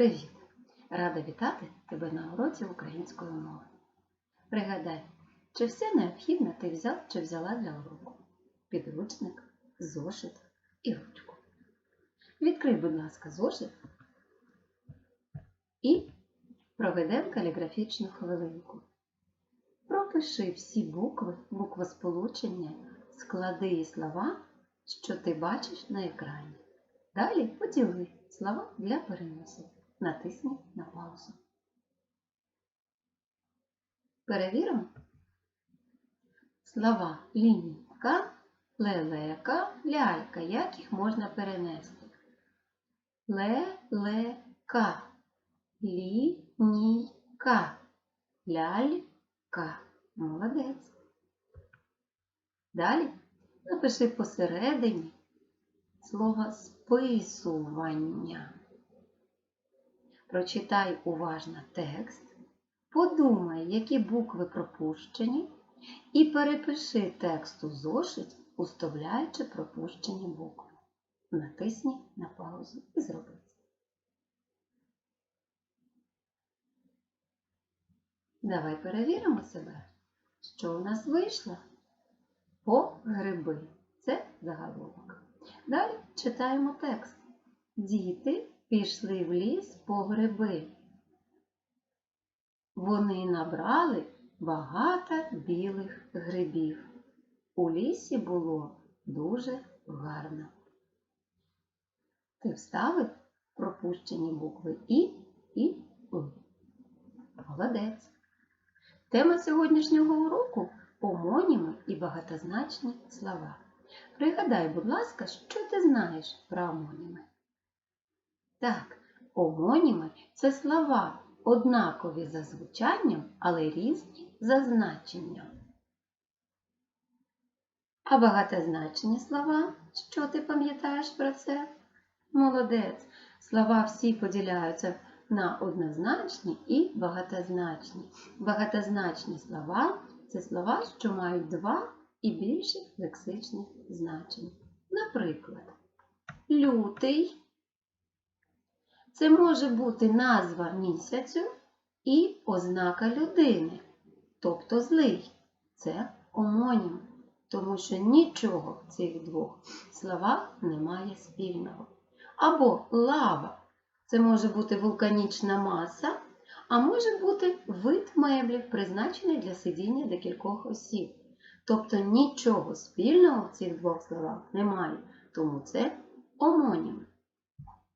Привіт! Рада вітати тебе на уроці української мови. Пригадай, чи все необхідне ти взяв чи взяла для уроку? Підручник, зошит і ручку. Відкрий, будь ласка, зошит і проведемо каліграфічну хвилинку. Пропиши всі букви, буквосполучення, склади і слова, що ти бачиш на екрані. Далі поділи слова для переносу. Натисни на паузу. Перевіримо слова лінійка, лелека, лялька. Як їх можна перенести? Лелека, лінійка, лялька. Молодець. Далі напиши посередині слово списування. Прочитай уважно текст, подумай, які букви пропущені, і перепиши текст у зошит, уставляючи пропущені букви. Натисні на паузу і зроби. Давай перевіримо себе, що у нас вийшло по гриби. Це заголовок. Далі читаємо текст. Діти пішли в ліс по гриби. Вони набрали багато білих грибів. У лісі було дуже гарно. Ти вставив пропущені букви І і У. Молодець. Тема сьогоднішнього уроку омоніми і багатозначні слова. Пригадай, будь ласка, що ти знаєш про омоніми? Так, омоніми це слова однакові за звучанням, але різні за значенням. А багатозначні слова, що ти пам'ятаєш про це? Молодець. Слова всі поділяються на однозначні і багатозначні. Багатозначні слова це слова, що мають два і більше лексичних значень. Наприклад, лютий це може бути назва місяцю і ознака людини, тобто злий. Це омонім, тому що нічого в цих двох словах немає спільного. Або лава це може бути вулканічна маса, а може бути вид меблів, призначений для сидіння декількох осіб. Тобто нічого спільного в цих двох словах немає, тому це омонім.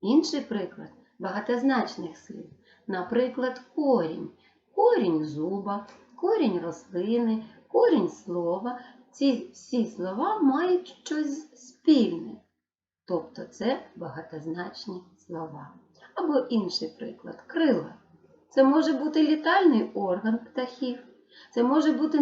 Інший приклад багатозначних слів. Наприклад, корінь, корінь зуба, корінь рослини, корінь слова. Ці всі слова мають щось спільне. Тобто це багатозначні слова. Або інший приклад крила. Це може бути літальний орган птахів. Це може бути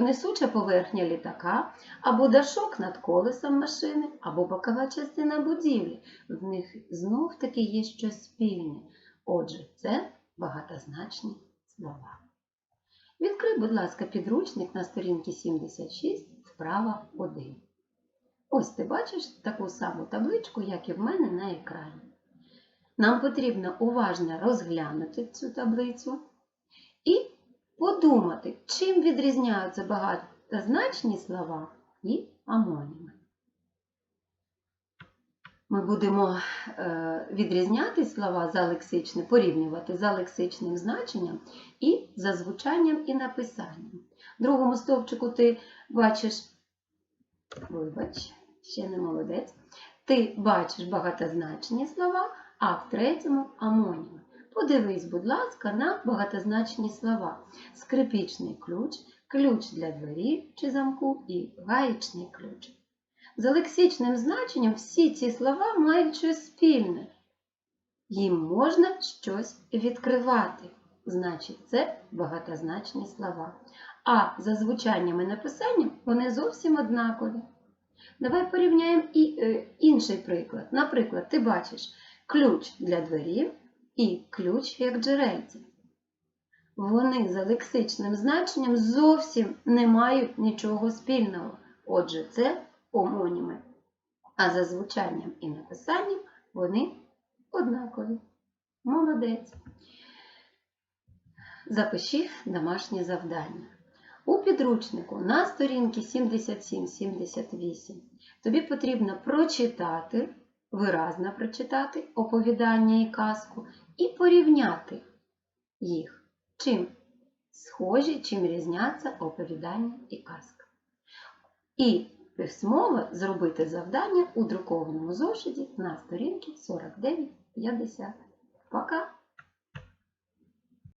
несуча поверхня літака, або дашок над колесом машини, або бокова частина будівлі. В них знов таки є щось спільне. Отже, це багатозначні слова. Відкрий, будь ласка, підручник на сторінці 76, вправа 1. Ось ти бачиш таку саму табличку, як і в мене на екрані. Нам потрібно уважно розглянути цю таблицю подумати, чим відрізняються багатозначні слова і амоніми. Ми будемо е, відрізняти слова за лексичне, порівнювати за лексичним значенням і за звучанням і написанням. В другому стовпчику ти бачиш, вибач, ще не молодець, ти бачиш багатозначні слова, а в третьому амоніми. Подивись, будь ласка, на багатозначні слова. Скрипічний ключ, ключ для двері чи замку і гаєчний ключ. За лексичним значенням всі ці слова мають щось спільне. Їм можна щось відкривати. Значить, це багатозначні слова. А за звучанням і написанням вони зовсім однакові. Давай порівняємо і, е, інший приклад. Наприклад, ти бачиш ключ для двері і ключ як джерельце. Вони за лексичним значенням зовсім не мають нічого спільного. Отже, це омоніми. А за звучанням і написанням вони однакові. Молодець. Запиши домашнє завдання. У підручнику на сторінці 77-78 тобі потрібно прочитати, виразно прочитати оповідання і казку і порівняти їх. Чим схожі, чим різняться оповідання і казка. І письмово зробити завдання у друкованому зошиті на сторінці 49-50. Пока!